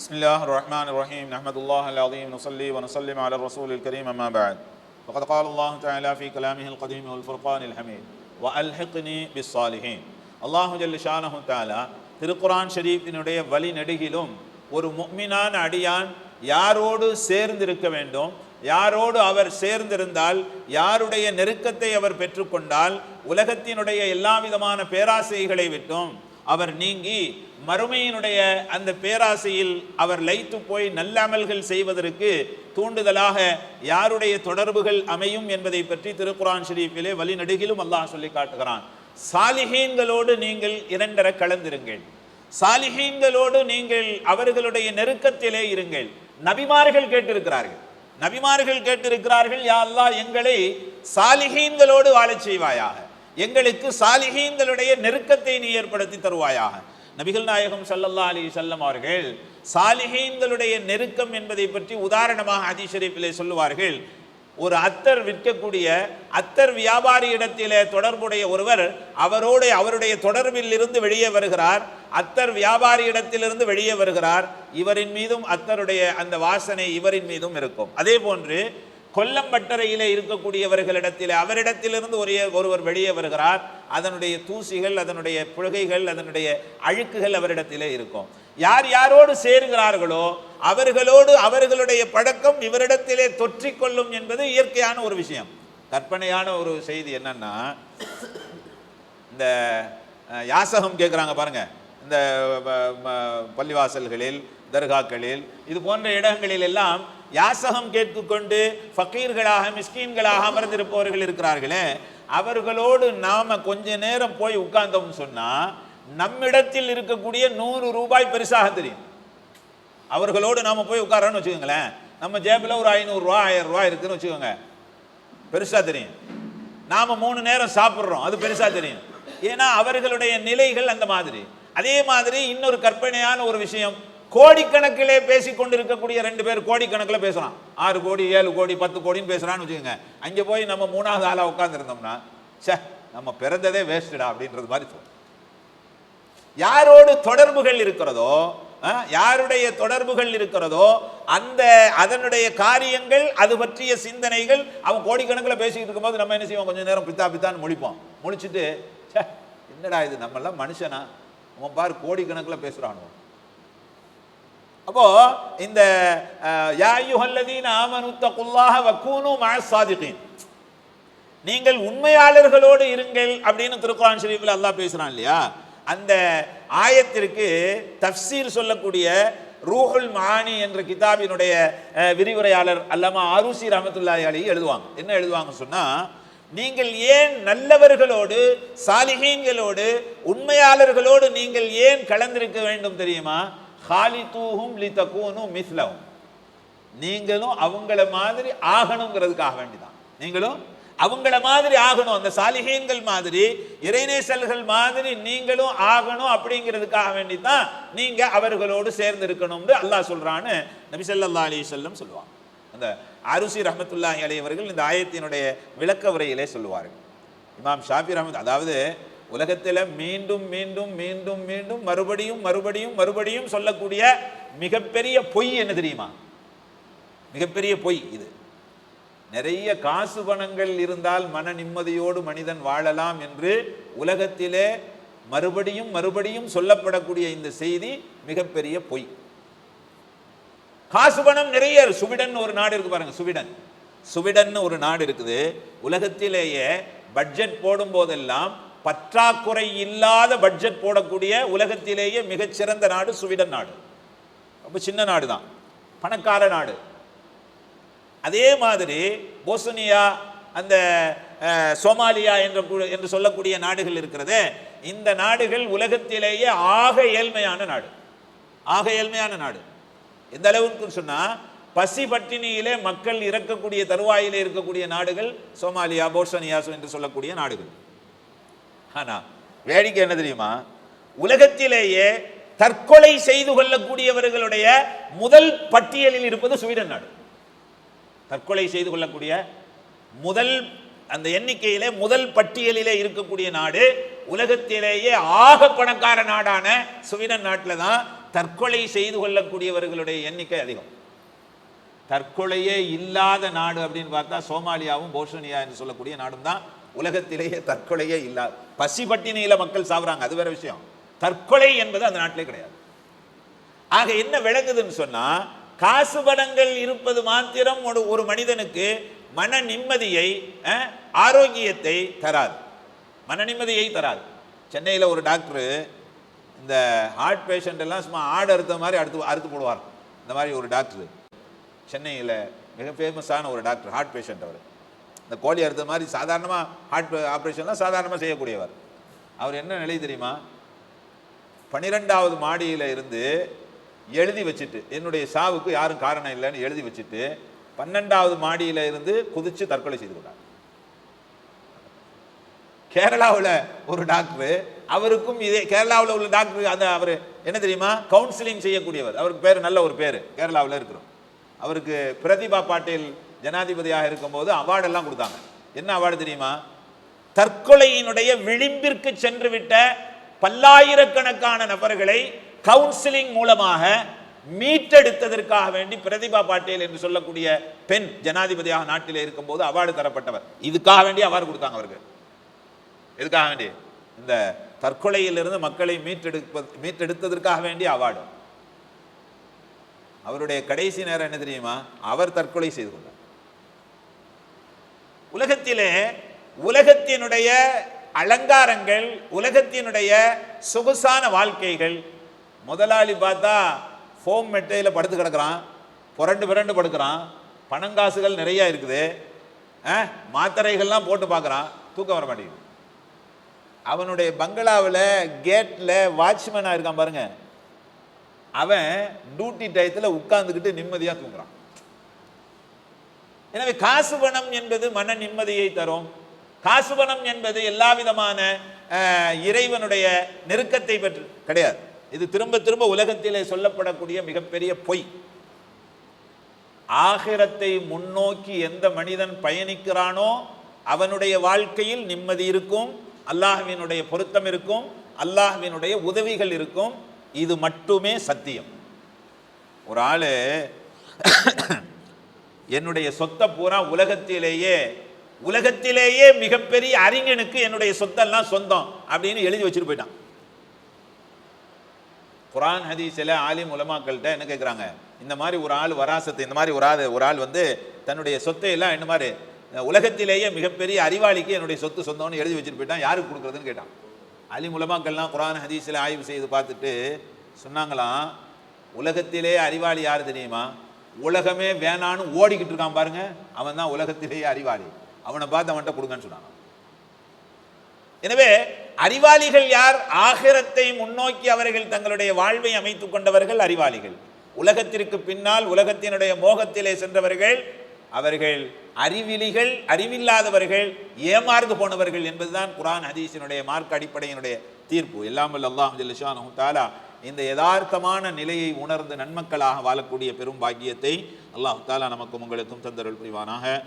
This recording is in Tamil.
بسم الله الرحمن الرحيم نحمد الله العظيم نصلي ونسلم على الرسول الكريم أما بعد وقد قال الله تعالى في كلامه القديم والفرقان الحميد وألحقني بالصالحين அல்லாஹு ஜல்ல ஷானஹு தாலா திருக்குரான் ஷரீஃபினுடைய வழி நெடுகிலும் ஒரு முக்மினான அடியான் யாரோடு சேர்ந்திருக்க வேண்டும் யாரோடு அவர் சேர்ந்திருந்தால் யாருடைய நெருக்கத்தை அவர் பெற்றுக்கொண்டால் உலகத்தினுடைய எல்லா விதமான பேராசைகளை விட்டும் அவர் நீங்கி மறுமையினுடைய அந்த பேராசையில் அவர் லைத்து போய் நல்ல அமல்கள் செய்வதற்கு தூண்டுதலாக யாருடைய தொடர்புகள் அமையும் என்பதை பற்றி திருக்குரான் ஷெரீஃபிலே வழிநடுகிலும் அல்லாஹ் சொல்லி காட்டுகிறான். சாலிஹீன்களோடு நீங்கள் இரண்டர கலந்திருங்கள். சாலிஹீன்களோடு நீங்கள் அவர்களுடைய நெருக்கத்திலே இருங்கள். நபிமார்கள் கேட்டிருக்கிறார்கள். நபிமார்கள் கேட்டிருக்கிறார்கள் யா அல்லா எங்களை சாலிஹீன்களோடு வாழச் செய்வாயாக. எங்களுக்கு சாலிஹீன்களுடைய நெருக்கத்தை நீ ஏற்படுத்தி தருவாயாக. நபிகள் நாயகம் சல்லல்லா அலி சொல்லம் அவர்கள் சாலிஹீன்களுடைய நெருக்கம் என்பதை பற்றி உதாரணமாக ஹதீஸ் ஷரீஃபிலே சொல்லுவார்கள். ஒரு அத்தர் விற்கக்கூடிய அத்தர் வியாபாரி இடத்திலே தொடர்புடைய ஒருவர் அவரோடு அவருடைய தொடர்பில் இருந்து வெளியே வருகிறார். அத்தர் வியாபாரி இடத்திலிருந்து வெளியே வருகிறார். இவரின் மீதும் அத்தருடைய அந்த வாசனை இவரின் மீதும் இருக்கும். அதே போன்று கொல்லம்பட்டறையிலே இருக்கக்கூடியவர்களிடத்தில் அவரிடத்திலிருந்து ஒரே ஒருவர் வெளியே வருகிறார். அதனுடைய தூசிகள் அதனுடைய புழுகைகள் அதனுடைய அழுக்குகள் அவரிடத்திலே இருக்கும். யார் யாரோடு சேருகிறார்களோ அவர்களோடு அவர்களுடைய பழக்கம் இவரிடத்திலே தொற்றிக்கொள்ளும் என்பது இயற்கையான ஒரு விஷயம். கற்பனையான ஒரு செய்தி என்னன்னா இந்த யாசகம் கேட்குறாங்க பாருங்க. இந்த பள்ளிவாசல்களில் தர்காக்களில் இது போன்ற இடங்களில் எல்லாம் யாசகம் கேட்டுக்கொண்டு ஃபக்கீர்களாக மிஸ்கீன்களாக அமர்ந்திருப்பவர்கள் இருக்கிறார்களே அவர்களோடு நாம் கொஞ்ச நேரம் போய் உட்கார்ந்தோம்னு சொன்னால் நம்மிடத்தில் இருக்கக்கூடிய நூறு ரூபாய் பெருசாக தெரியும். அவர்களோடு நாம் போய் உட்காரோன்னு வச்சுக்கோங்களேன். நம்ம ஜேபில் ஒரு ஐநூறுரூவா ஆயிரம் ரூபாய் இருக்குன்னு வச்சுக்கோங்க. பெருசாக தெரியும். நாம் மூணு நேரம் சாப்பிட்றோம் அது பெருசாக தெரியும். ஏன்னா அவர்களுடைய நிலைகள் அந்த மாதிரி. அதே மாதிரி இன்னொரு கற்பனையான ஒரு விஷயம். கோடிக்கணக்கிலே பேசி கொண்டிருக்கக்கூடிய ரெண்டு பேர் கோடிக்கணக்கில் பேசுறான் ஆறு கோடி ஏழு கோடி பத்து கோடின்னு பேசுறான்னு வச்சுக்கோங்க. அங்கே போய் நம்ம மூணாவது ஆளாக உட்காந்துருந்தோம்னா ச்சே நம்ம பிறந்ததே வேஸ்டடா அப்படின்றது மாதிரி தோணும் யாரோடு தொடர்புகள் இருக்கிறதோ யாருடைய தொடர்புகள் இருக்கிறதோ அந்த அதனுடைய காரியங்கள் அது பற்றிய சிந்தனைகள் அவன் கோடிக்கணக்கில் பேசிக்கிட்டு இருக்கும்போது நம்ம என்ன செய்வோம்? கொஞ்சம் நேரம் பித்தா பித்தான்னு முழிப்போம். முழிச்சிட்டு ச்சே என்னடா இது? நம்மெல்லாம் மனுஷனா? அவன் பார் கோடிக்கணக்கில் பேசுறானோ அப்போ இந்த யாயுஹல்லதீன் யா அய்யுஹல்லதீன வக்கூனு மஅஸ் நீங்கள் உண்மையாளர்களோடு இருங்கள் அப்படின்னு திருக்குரான் ஷரீஃபில் அல்லாஹ் பேசுகிறான் இல்லையா? அந்த ஆயத்திற்கு தஃப்சீர் சொல்லக்கூடிய ரூஹுல் மானி என்ற கிதாபினுடைய விரிவுரையாளர் அல்லாமா ஆருசி ரஹமத்துல்லாஹி அலி எழுதுவாங்க. என்ன எழுதுவாங்க சொன்னால் நீங்கள் ஏன் நல்லவர்களோடு சாலிகீன்களோடு உண்மையாளர்களோடு நீங்கள் ஏன் கலந்திருக்க வேண்டும் தெரியுமா? ஹாலிதூஹும் லி தக்கூனும் மிஸ்லவும் நீங்களும் அவங்கள மாதிரி ஆகணுங்கிறதுக்காக வேண்டிதான். நீங்களும் அவங்கள மாதிரி ஆகணும். அந்த சாலிகீன்கள் மாதிரி இறைநேசல்கள் மாதிரி நீங்களும் ஆகணும் அப்படிங்கிறதுக்காக வேண்டி தான் நீங்க அவர்களோடு சேர்ந்து இருக்கணும்னு அல்லாஹ் சொல்றான்னு நபிசல்லா அலி சொல்லம் சொல்லுவான் அந்த அருசி ரஹமத்துல்லாஹி அலைஹி அவர்கள் இந்த ஆயத்தினுடைய விளக்க உரையிலே சொல்லுவார்கள். இமாம் ஷாஃபி ரஹமத் அதாவது உலகத்தில் மீண்டும் மீண்டும் மீண்டும் மீண்டும் மறுபடியும் மறுபடியும் மறுபடியும் சொல்லக்கூடிய மிகப்பெரிய பொய் என்ன தெரியுமா? மிகப்பெரிய பொய் இது. நிறைய காசு பணங்கள் இருந்தால் மன நிம்மதியோடு மனிதன் வாழலாம் என்று உலகத்திலே மறுபடியும் மறுபடியும் சொல்லப்படக்கூடிய இந்த செய்தி மிகப்பெரிய பொய். காசு பணம் நிறைய சுவிடன் ஒரு நாடு இருக்கு பாருங்க சுவிடன். சுவிடன் ஒரு நாடு இருக்குது. உலகத்திலேயே பட்ஜெட் போடும் போதெல்லாம் பற்றாக்குறை இல்லாத பட்ஜெட் போடக்கூடிய உலகத்திலேயே மிகச்சிறந்த நாடு சுவிடன் நாடு. ரொம்ப சின்ன நாடு தான். பணக்கார நாடு. அதே மாதிரி போசனியா அந்த சோமாலியா என்ற என்று சொல்லக்கூடிய நாடுகள் இருக்கிறதே இந்த நாடுகள் உலகத்திலேயே ஆக ஏழ்மையான நாடு. ஆக ஏழ்மையான நாடு. எந்த அளவுக்கு சொன்னால் பசி பட்டினியிலே மக்கள் இறக்கக்கூடிய தருவாயிலே இருக்கக்கூடிய நாடுகள் சோமாலியா போஸ்னியா என்று சொல்லக்கூடிய நாடுகள். ஆனா வேடிக்கை என்ன தெரியுமா? உலகத்திலேயே தற்கொலை செய்து கொள்ளக்கூடியவர்களுடைய முதல் பட்டியலில் இருப்பது ஸ்வீடன் நாடு. தற்கொலை செய்து கொள்ளக்கூடிய முதல் அந்த எண்ணிக்கையிலே முதல் பட்டியலிலே இருக்கக்கூடிய நாடு உலகத்திலேயே ஆக பணக்கார நாடான ஸ்வீடன் நாட்டில் தான் தற்கொலை செய்து கொள்ளக்கூடியவர்களுடைய எண்ணிக்கை அதிகம். தற்கொலையே இல்லாத நாடு அப்படின்னு பார்த்தா சோமாலியாவும் போஷனியா என்று சொல்லக்கூடிய நாடும் தான் உலகத்திலேயே தற்கொலையே இல்லாத பசி பட்டினியில் மக்கள் சாவுறாங்க அது வேற விஷயம். தற்கொலை என்பது அந்த நாட்டிலே கிடையாது. ஆக என்ன விளங்குதுன்னு சொன்னால் காசு பணங்கள் இருப்பது மாத்திரம் ஒரு ஒரு மனிதனுக்கு மன நிம்மதியை ஆரோக்கியத்தை தராது. மன நிம்மதியை தராது. சென்னையில் ஒரு டாக்டரு இந்த ஹார்ட் பேஷண்ட் எல்லாம் சும்மா ஆடு அறுத்த மாதிரி அடுத்து அறுத்து போடுவார் இந்த மாதிரி ஒரு டாக்டர். சென்னையில் மிக ஃபேமஸான ஒரு டாக்டர் ஹார்ட் பேஷண்ட் அவர். இந்த கோழி அறுத்த மாதிரி சாதாரணமாக ஹார்ட் ஆப்ரேஷன்லாம் சாதாரணமாக செய்யக்கூடியவர். அவர் என்ன நிலை தெரியுமா? பன்னிரெண்டாவது மாடியில் இருந்து எழுதி வச்சுட்டு என்னுடைய சாவுக்கு யாரும் காரணம் இல்லைன்னு எழுதி வச்சுட்டு பன்னெண்டாவது மாடியில் இருந்து குதித்து தற்கொலை செய்து கொண்டார். கேரளாவில் ஒரு டாக்டர் அவருக்கும் இதே கேரளாவில் உள்ள டாக்டர் அந்த அவர் என்ன தெரியுமா? கவுன்சிலிங் செய்யக்கூடியவர். அவருக்கு பேர் நல்ல ஒரு பேர் கேரளாவில் இருக்கிறோம். அவருக்கு பிரதிபா பாட்டீல் ஜனாதிபதியாக இருக்கும்போது அவார்டெல்லாம் கொடுத்தாங்க. என்ன அவார்டு தெரியுமா? தற்கொலையினுடைய விளிம்பிற்கு சென்று விட்ட பல்லாயிரக்கணக்கான நபர்களை கவுன்சிலிங் மூலமாக மீட்டெடுத்ததற்காக வேண்டி பிரதிபா பாட்டேல் என்று சொல்லக்கூடிய பெண் ஜனாதிபதியாக நாட்டில் இருக்கும்போது அவார்டு தரப்பட்டவர். இதுக்காக வேண்டி அவார்டு கொடுத்தாங்க அவருக்கு. எதுக்காக வேண்டி? இந்த தற்கொலையிலிருந்து மக்களை மீட்டெடுப்பது மீட்டெடுத்ததற்காக வேண்டிய அவார்டு. அவருடைய கடைசி நேரம் என்ன தெரியுமா? அவர் தற்கொலை செய்து கொண்டார். உலகத்திலே உலகத்தினுடைய அலங்காரங்கள் உலகத்தினுடைய சொகுசான வாழ்க்கைகள். முதலாளி பார்த்தா ஃபோம் மெட்டையில் படுத்து கிடக்கிறான். புரண்டு புரண்டு படுக்கிறான். பணங்காசுகள் நிறைய இருக்குது. மாத்திரைகள்லாம் போட்டு பார்க்குறான். தூக்கம் வர மாட்டேங்குது. அவனுடைய பங்களாவில் கேட்டில் வாட்ச்மேனாக இருக்கான் பாருங்க. அவன் டியூட்டி டயத்தில் உட்காந்துக்கிட்டு நிம்மதியாக தூங்குறான். எனவே காசு பணம் என்பது மன நிம்மதியை தரும். காசு பணம் என்பது எல்லா விதமான இறைவனுடைய நெருக்கத்தை பற்றி கிடையாது. இது திரும்ப திரும்ப உலகத்திலே சொல்லப்படக்கூடிய மிகப்பெரிய பொய். ஆகிரத்தை முன்னோக்கி எந்த மனிதன் பயணிக்கிறானோ அவனுடைய வாழ்க்கையில் நிம்மதி இருக்கும் அல்லாஹ்வினுடைய பொருத்தம் இருக்கும் அல்லாஹ்வினுடைய உதவிகள் இருக்கும். இது மட்டுமே சத்தியம். ஒரு ஆள் என்னுடைய சொத்தை பூரா உலகத்திலேயே உலகத்திலேயே மிகப்பெரிய அறிஞனுக்கு என்னுடைய சொத்தெல்லாம் சொந்தம் அப்படின்னு எழுதி வச்சுட்டு போயிட்டான். குரான் ஹதீஸில் ஆலிம் உலமாக்கள்கிட்ட என்ன கேட்குறாங்க இந்த மாதிரி ஒரு ஆள் வராசத்து இந்த மாதிரி ஒரு ஆள் ஒரு ஆள் வந்து தன்னுடைய சொத்தை எல்லாம் என்ன மாதிரி உலகத்திலேயே மிகப்பெரிய அறிவாளிக்கு என்னுடைய சொத்து சொந்தம்னு எழுதி வச்சுட்டு போயிட்டான். யாருக்கு கொடுக்குறதுன்னு கேட்டான். ஆலிம் உலமாக்கள்லாம் குரான் ஹதீஸில் ஆய்வு செய்து பார்த்துட்டு சொன்னாங்களாம் உலகத்திலே அறிவாளி யார் தெரியுமா? உலகமே வேணான்னு ஓடிக்கிட்டு இருக்கான் பாருங்க அவன் தான் உலகத்திலேயே அறிவாளி. அவனை பார்த்து அவன்கிட்ட கொடுங்கன்னு சொன்னான் எனவே அறிவாளிகள் யார்? ஆகிரத்தை முன்னோக்கி அவர்கள் தங்களுடைய வாழ்வை அமைத்துக் கொண்டவர்கள் அறிவாளிகள். உலகத்திற்கு பின்னால் உலகத்தினுடைய மோகத்திலே சென்றவர்கள் அவர்கள் அறிவிலிகள் அறிவில்லாதவர்கள் ஏமாறுந்து போனவர்கள் என்பதுதான் குரான் ஹதீஸினுடைய மார்க் அடிப்படையினுடைய தீர்ப்பு. எல்லாம் அல்லாஹ் தாலா இந்த யதார்த்தமான நிலையை உணர்ந்து நன்மக்களாக வாழக்கூடிய பெரும் பாக்கியத்தை அல்லாஹ் தாலா நமக்கும் உங்களுக்கும் தந்தருள் புரிவானாக.